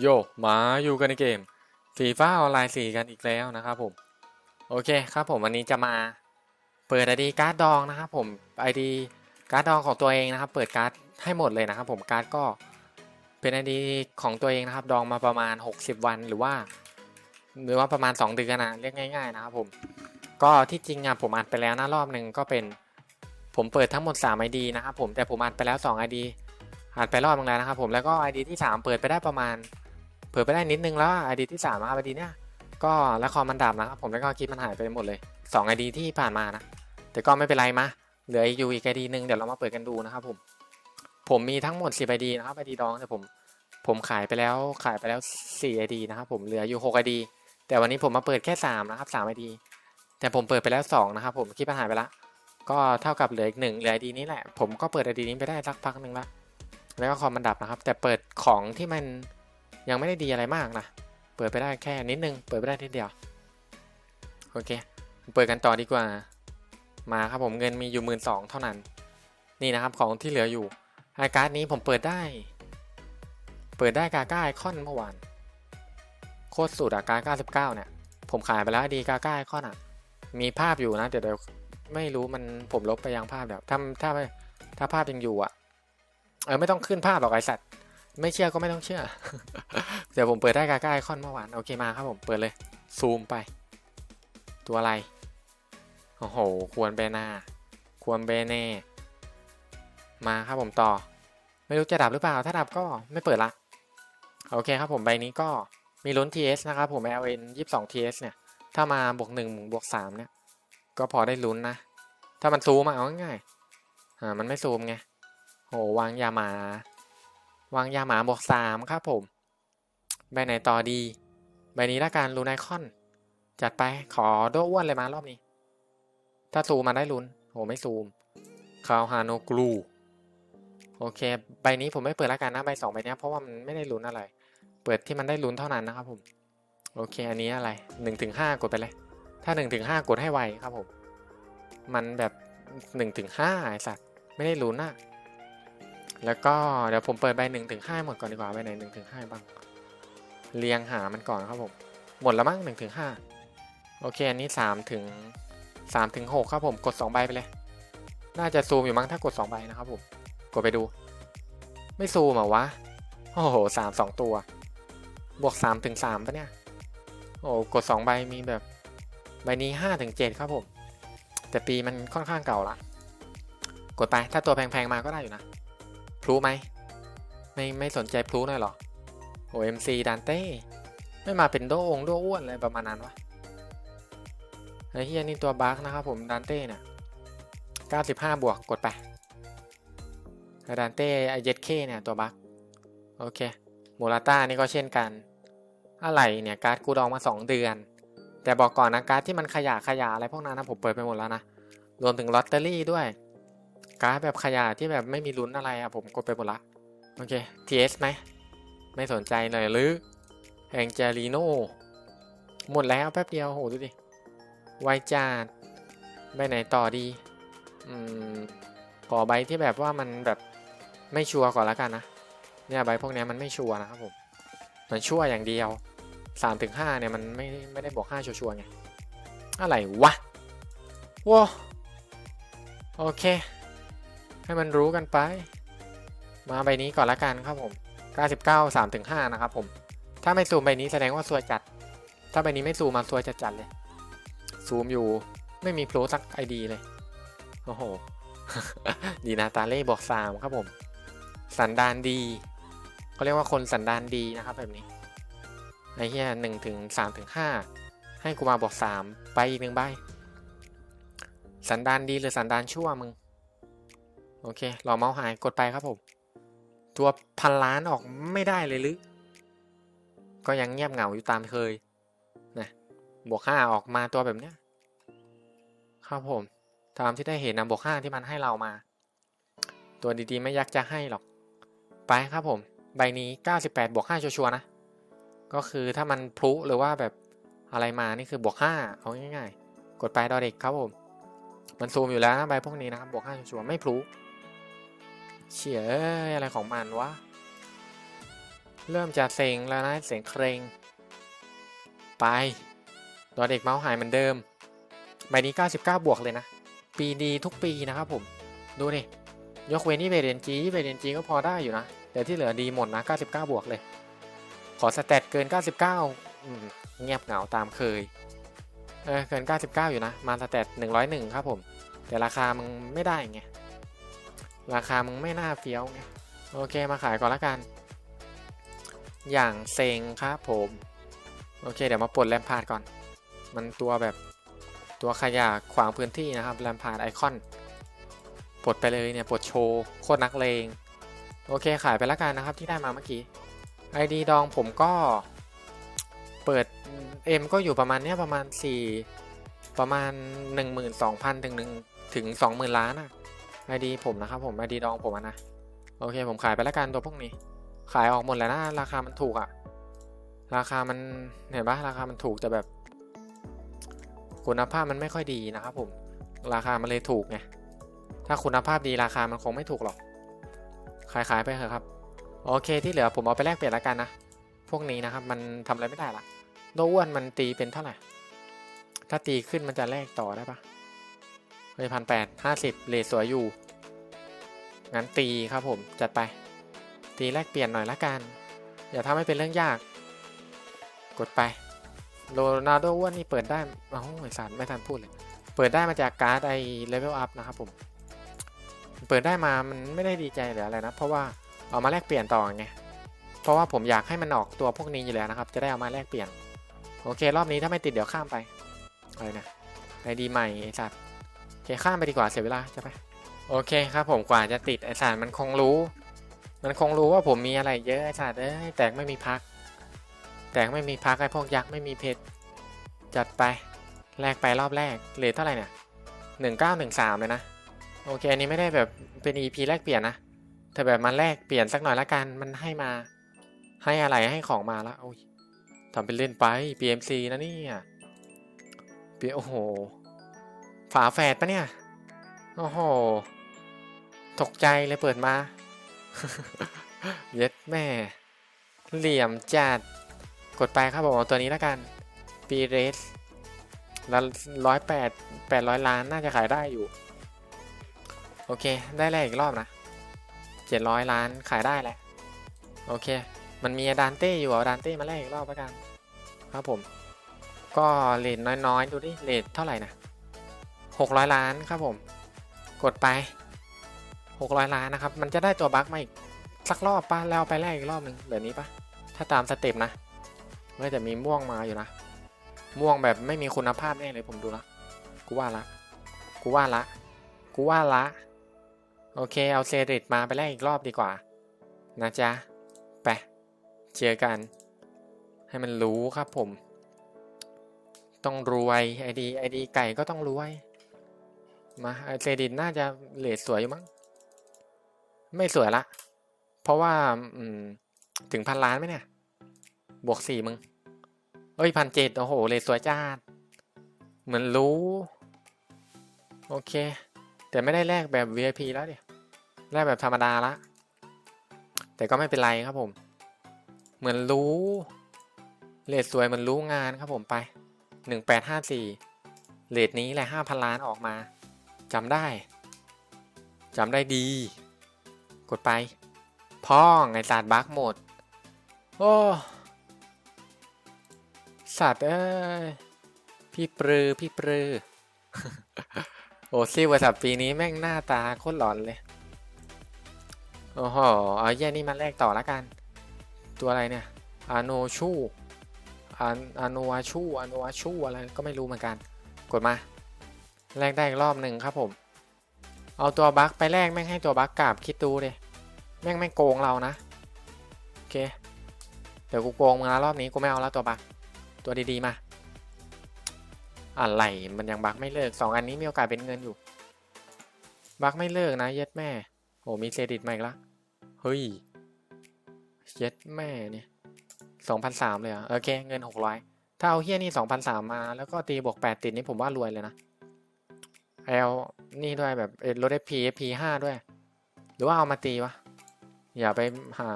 โยมาอยู่กันในเกมฟีฟ่าออนไลน์สี่กันอีกแล้วนะครับผม โอเคครับผมวันนี้จะมาเปิดไอดีการ์ดดองนะครับผมไอดีการ์ดดองของตัวเองนะครับ เปิดการ์ดให้หมดเลยนะครับผมการ์ดก็เป็นไอดีของตัวเองนะครับ ดองมาประมาณ 60 วันหรือว่า หรือว่าประมาณ 2 เดือนนะเรียกง่าย ๆ นะครับผมก็ที่จริงอะผมอัดไปแล้วนะรอบหนึ่งก็เป็นผมเปิดทั้งหมด3 ID นะครับผมแต่ผมอัดไปแล้ว2 ID อัดไปรอบนึงแล้วนะครับผมแล้วก็ ID ที่ 3 เปิดไปได้ประมาณ เปิดไปได้นิดนึงแล้ว ID ที่3นะครับ ID เนี้ยก็ล้วคอมมันดับนะครับผมแล้วก็คลิปมันหายไปหมดเลย2 ID ที่ผ่านมานะแต่ก็ไม่เป็นไรมาเหลืออยู่อีก ID หนึ่งเดี๋ยวเรามาเปิดกันดูนะครับผมผมมีทั้งหมด10 ID นะครับ ID ดองแต่ผมผมขายไปแล้วขายไปแล้ว4 ID นะครับผมเหลืออยู่6 ID แต่วันนี้ผมมาเปิดแค่3นะครับ3 ID แต่ผมเปิดไปแล้ว2นะครับผมคลิปมันหายไปละก็เท่ากับเหลืออีกหนึ่งเหลือ ID นี้แหละผมก็เปิด ID นี้ไปได้สักพักหนึ่งละแล้วก็คอมมันดับนะครับ แต่เปิดของที่มัน ยังไม่ได้ดีอะไรมากนะ เปิดไปได้แค่นิดนึง เปิดไปได้นิดเดียว โอเค เปิดกันต่อดีกว่า มาครับผมเงินมีอยู่หมื่นสองเท่านั้น นี่นะครับของที่เหลืออยู่ไอการ์ดนี้ผมเปิดได้ เปิดได้กาก้าไอคอนเมื่อวาน โคตรสุดอะกาก้าสิบเก้าเนี่ย ผมขายไปแล้วดีกาก้าไอคอนอะมีภาพอยู่นะเดี๋ยวเดี๋ยวไม่รู้มันผมลบไปยังภาพเดี๋ยวถ้าถ้าถ้าภาพยังอยู่อะเออไม่ต้องขึ้นภาพหรอกไอสัตว์ ไม่เชื่อก็ไม่ต้องเชื่อ เดี๋ยวผมเปิดได้กาก้าไอคอนเมื่อวาน โอเคมาครับผมเปิดเลย ซูมไป ตัวอะไร โอ้โห ควรเบนาควรเบเน่ มาครับผมต่อ ไม่รู้จะดับหรือเปล่า ถ้าดับก็ไม่เปิดละ โอเคครับผมใบนี้ก็มีลุ้น TS นะครับผม LN 22 TS เนี่ย ถ้ามาบวก1บวก3เนี่ย ก็พอได้ลุ้นนะ ถ้ามันซูมมาเอาง่ายๆอ่ามันไม่ซูมไงโหวางยาหมา วางยาหมาบวก3ครับผม ใบไหนต่อดี ใบนี้ละกันลูนไอคอน จัดไปขอโดอ้วนเลยมารอบนี้ ถ้าซูมมาได้ลุนโหไม่ซูมคาวฮาโนกลูโอเค ใบนี้ผมไม่เปิดละกันนะใบสองใบนี้เพราะว่ามันไม่ได้ลุ้นอะไร เปิดที่มันได้ลุ้นเท่านั้นนะครับผม โอเค อันนี้อะไรหนึ่งถึงห้ากดไปเลย ถ้าหนึ่งถึงห้ากดให้ไวครับผม มันแบบหนึ่งถึงห้าไอสัตว์ไม่ได้ลุ้นอะ แล้วก็เดี๋ยวผมเปิดใบหนึ่งถึงห้าหมดก่อนดีกว่าใบไหนหนึ่งถึงห้าบ้าง เรียงหามันก่อนครับผม หมดแล้วมั้งหนึ่งถึงห้าโอเค อันนี้สามถึงสามถึงหกครับผม กดสองใบไปเลย น่าจะซูมอยู่มั้งถ้ากดสองใบนะครับผม กดไปดู ไม่ซูมเหรอวะ โอ้โหสามสองตัว บวกสามถึงสามปะเนี่ย โอ้กดสองใบมีแบบ ใบนี้ห้าถึงเจ็ดครับผม แต่ปีมันค่อนข้างเก่าละ กดไป ถ้าตัวแพงๆมาก็ได้อยู่นะ ลูไหมไม่ไม่สนใจพลูหน่อยหรอโอเอ็มซีดันเต้ไม่มาเป็นโดองโดอ้วนอะไรประมาณนั้นวะไอ้เฮียนี่ตัวบั๊กนะครับผมดันเต้เนี่ย95 บวกกดไปดันเต้ไอเจ็ดเคเนี่ยตัวบั๊กโอเคมูราต้านี่ก็เช่นกันอะไรเนี่ยการ์ดกูดองมา 2 เดือน แต่บอกก่อนนะการ์ดที่มันขยะขยะอะไรพวกนั้นนะผมเปิดไปหมดแล้วนะ รวมถึงลอตเตอรี่ด้วย การ์ดแบบขยะที่แบบไม่มีลุ้นอะไรอะผมกดไปหมดละ โอเค TS ไหม ไม่สนใจเลยหรือแองเจลิโนหมดแล้วแป๊บเดียวโหดูดิไวจาดใบไหนต่อดี อืม ขอใบที่แบบว่ามันแบบไม่ชัวร์ก่อนละกันนะ เนี่ยใบพวกนี้มันไม่ชัวร์นะครับผม มันชั่วอย่างเดียวสามถึงห้าเนี่ยมันไม่ไม่ได้บอกห้าชัวร์ไง อะไรวะว้าโอเค ให้มันรู้กันไป มาใบนี้ก่อนละกันครับผม 99 3ถึง5นะครับผม ถ้าไม่ซูมใบนี้แสดงว่าซวยจัด ถ้าใบนี้ไม่ซูมมาซวยจัดจัดเลย ซูมอยู่ไม่มีโพลสักไอดีเลย โอ้โห ดีนาตาเล่บอกสามครับผม สันดานดีเขาเรียกว่าคนสันดานดีนะครับแบบนี้ ไอ้เหี้ยหนึ่งถึงสามถึงห้าให้กูมาบอกสามไปอีกหนึ่งใบ สันดานดีหรือสันดานชั่วมึง โอเครอเมาส์หายกดไปครับผม ตัวพันล้านออกไม่ได้เลยหรือ ก็ยังเงียบเหงาอยู่ตามเคยนะบวกห้าออกมาตัวแบบเนี้ยครับผม ตามที่ได้เห็นนะบวกห้าที่มันให้เรามา ตัวดีๆไม่ยักจะให้หรอก ไปครับผม ใบนี้ 98บวก5ชัวร์ๆนะ ก็คือถ้ามันพลุหรือว่าแบบอะไรมานี่คือบวก5เอาง่ายๆ กดไปดอเด็กครับผม มันซูมอยู่แล้วนะใบพวกนี้นะครับบวก5ชัวร์ไม่พลุ เฉียเอ้ยอะไรของมันวะ เริ่มจะเซ็งแล้วนะเสียงเครง ไป ตัวเด็กเมาส์หายเหมือนเดิม ใบนี้ 99 บวกเลยนะ ปีดีทุกปีนะครับผม ดูนี่ยกเว้นที่เบเดนจีเบเดนจีก็พอได้อยู่นะ แต่ที่เหลือดีหมดนะ 99 บวกเลย ขอสแตทเกิน 99 เงียบเหงาตามเคย เออเกิน 99 อยู่นะ มาสแตท101 ครับผม แต่ราคามึงไม่ได้ไง ราคามึงไม่น่าเฟี้ยวไงโอเคมาขายก่อนละกัน อย่างเซ็งครับผม โอเคเดี๋ยวมาปลดแรมพาร์ดก่อน มันตัวแบบตัวขยะขวางพื้นที่นะครับแรมพาร์ดไอคอนปลดไปเลยเนี่ยปลดโชว์โคตรนักเลงโอเคขายไปละกันนะครับที่ได้มาเมื่อกี้ ID ดองผมก็เปิด M ก็อยู่ประมาณเนี้ยประมาณ 4 ประมาณ 12,000 ถึง1ถึง 20,000 ล้านอะ ID ผมนะครับผม ID ดองผมนะโอเคผมขายไปและกันตัวพวกนี้ ขายออกหมดแล้วนะราคามันถูกอะราคามันเห็นปะราคามันถูกแต่แบบ คุณภาพมันไม่ค่อยดีนะครับผมราคามันเลยถูกไงถ้าคุณภาพดีราคามันคงไม่ถูกหรอก ขายขายไปเถอะครับ โอเคที่เหลือผมเอาไปแลกเปลี่ยนแล้วกันนะพวกนี้นะครับมันทำอะไรไม่ได้ละโดอ้วนมันตีเป็นเท่าไหร่ถ้าตีขึ้นมันจะแลกต่อได้ปะ เฮ้ยพันแปดห้าสิบเลสวยอยู่ งั้นตีครับผม จัดไป ตีแลกเปลี่ยนหน่อยละกัน อย่าทำให้เป็นเรื่องยาก กดไปโรนัลโดอ้วนนี่เปิดได้โอ้โหไอสารไม่ทันพูดเลย เปิดได้มาจากการ์ดไอเลเวลอัพนะครับผม เปิดได้มามันไม่ได้ดีใจหรืออะไรนะ เพราะว่าเอามาแลกเปลี่ยนต่อไง เพราะว่าผมอยากให้มันออกตัวพวกนี้อยู่แล้วนะครับ จะได้เอามาแลกเปลี่ยน โอเค รอบนี้ถ้าไม่ติดเดี๋ยวข้ามไปอะไรนะไอดีใหม่ไอสัตว์ โอเคข้ามไปดีกว่าเสียเวลาจะไปโอเคครับผมกว่าจะติดไอสัตว์มันคงรู้ มันคงรู้ว่าผมมีอะไรเยอะไอสัตว์เอ้ยแตกไม่มีพัก แตกไม่มีพักไอพวกยักษ์ไม่มีเพชรจัดไปแลกไปรอบแรกเลทเท่าไหร่เนี่ยหนึ่งเก้าหนึ่งสามเลยนะโอเคอันนี้ไม่ได้แบบเป็น EP แลกเปลี่ยนนะแต่แบบมันแลกเปลี่ยนสักหน่อยละกันมันให้มา ให้อะไรให้ของมาละโอ้ยทำเป็นเล่นไป PMC นะเนี่ยปีโอ้โห ฝาแฝดปะเนี่ย โอ้โห ตกใจเลยเปิดมา เย็ดแม่ เหลี่ยมจัด กดไปครับผมเอาตัวนี้และกันปีเรสแล้วร้อยแปดแปดร้อยล้านน่าจะขายได้อยู่ โอเค ได้แลกอีกรอบนะเจ็ดร้อยล้านขายได้แหละ โอเค มันมีดานเต้อยู่เอาดานเต้มาแลกอีกรอบและกัน ครับผม ก็เลทน้อยๆ ดูดิเลทเท่าไหร่นะ หกร้อยล้านครับผม กดไปหกร้อยล้านนะครับ มันจะได้ตัวบั๊กมาอีกสักรอบปะแล้วไปแลกอีกรอบหนึ่งแบบนี้ปะถ้าตามสเต็ปนะเมื่อจะมีม่วงมาอยู่นะ ม่วงแบบไม่มีคุณภาพแน่เลยผมดูละกูว่าละกูว่าละกูว่าละ โอเคเอาเซริตมาไปแลกอีกรอบดีกว่า นะจ๊ะไปเจอกัน ให้มันรู้ครับผม ต้องรวยไอดีไอดีไก่ก็ต้องรวย มาเซริตน่าจะเลทสวยอยู่มั้ง ไม่สวยละ เพราะว่าอืมถึงพันล้านไหมเนี่ย บวกสี่มึง เอ้ยพันเจ็ดโอ้โห เลทสวยจ้าเหมือนรู้ โอเค แต่ไม่ได้แลกแบบ VIP แล้วเดี๋ยแลกแบบธรรมดาละ แต่ก็ไม่เป็นไรครับผม เหมือนรู้ เลทสวยเหมือนรู้งานครับผมไปหนึ่งแปดห้าสี่เลทนี้แหละห้าพันล้านออกมา จำได้จำได้ดี กดไป พ่องไอสัตว์บักหมด โอ้สัตว์เอ้ยพี่ปรือพี่ปรือโอ้ซิวสับปีนี้แม่งหน้าตาโคตรหลอนเลย โอ้โหเอาแย่นี่มาแลกต่อละกัน ตัวอะไรเนี่ย อาโนชูอาอาโนอาชูอาโนอาชูอะไรก็ไม่รู้เหมือนกัน กดมา แลกได้อีกรอบหนึ่งครับผม เอาตัวบั๊กไปแลกแม่งให้ตัวบั๊กราบคิดดูเลยแม่งไม่โกงเรานะ โอเค เดี๋ยวกูโกงมึงแล้วรอบนี้กูไม่เอาแล้วตัวบั๊กตัวดีๆมา อะไรมันยังบั๊กไม่เลิกสองอันนี้มีโอกาสเป็นเงินอยู่ บั๊กไม่เลิกนะเย็ดแม่โอ้มีเครดิตมาอีกละเฮ้ยเย็ดแม่เนี่ยสองพันสามเลยอะโอเคเงินหกร้อยถ้าเอาเฮี้ยนี่สองพันสามมาแล้วก็ตีบวกแปดติดนี่ผมว่ารวยเลยนะ เอานี่ด้วยแบบรถเอพีเอพีห้าด้วย หรือว่าเอามาตีวะ อย่าไปหา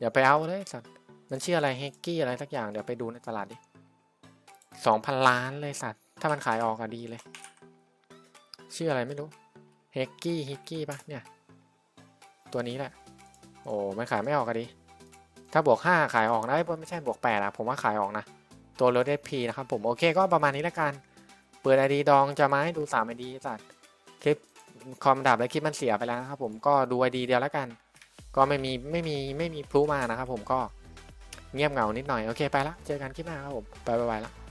อย่าไปเอาเลยสัตว์มันชื่ออะไรเฮกกี้อะไรสักอย่างเดี๋ยวไปดูในตลาดดิสองพันล้านเลยสัตว์ ถ้ามันขายออกอะดีเลย ชื่ออะไรไม่รู้เฮกกี้เฮกกี้ปะเนี่ย ตัวนี้แหละ โอ้มันขายไม่ออกอะดิถ้าบวกห้าขายออกนะเอ้ยไม่ใช่บวกแปดอะผมว่าขายออกนะ ตัวรถเอพีนะครับผมโอเคก็ประมาณนี้และกัน เปิดไอดีดองจะมาให้ดูสามไอดีสัตว์คลิปคอมดับและคลิปมันเสียไปแล้วนะครับผมก็ดูไอดีเดียวแล้วกัน ก็ไม่มีไม่มีไม่มีพลุมานะครับผมก็เงียบเหงานิดหน่อย โอเคไปละ เจอกันคลิปหน้าครับผม ไปไปไปละ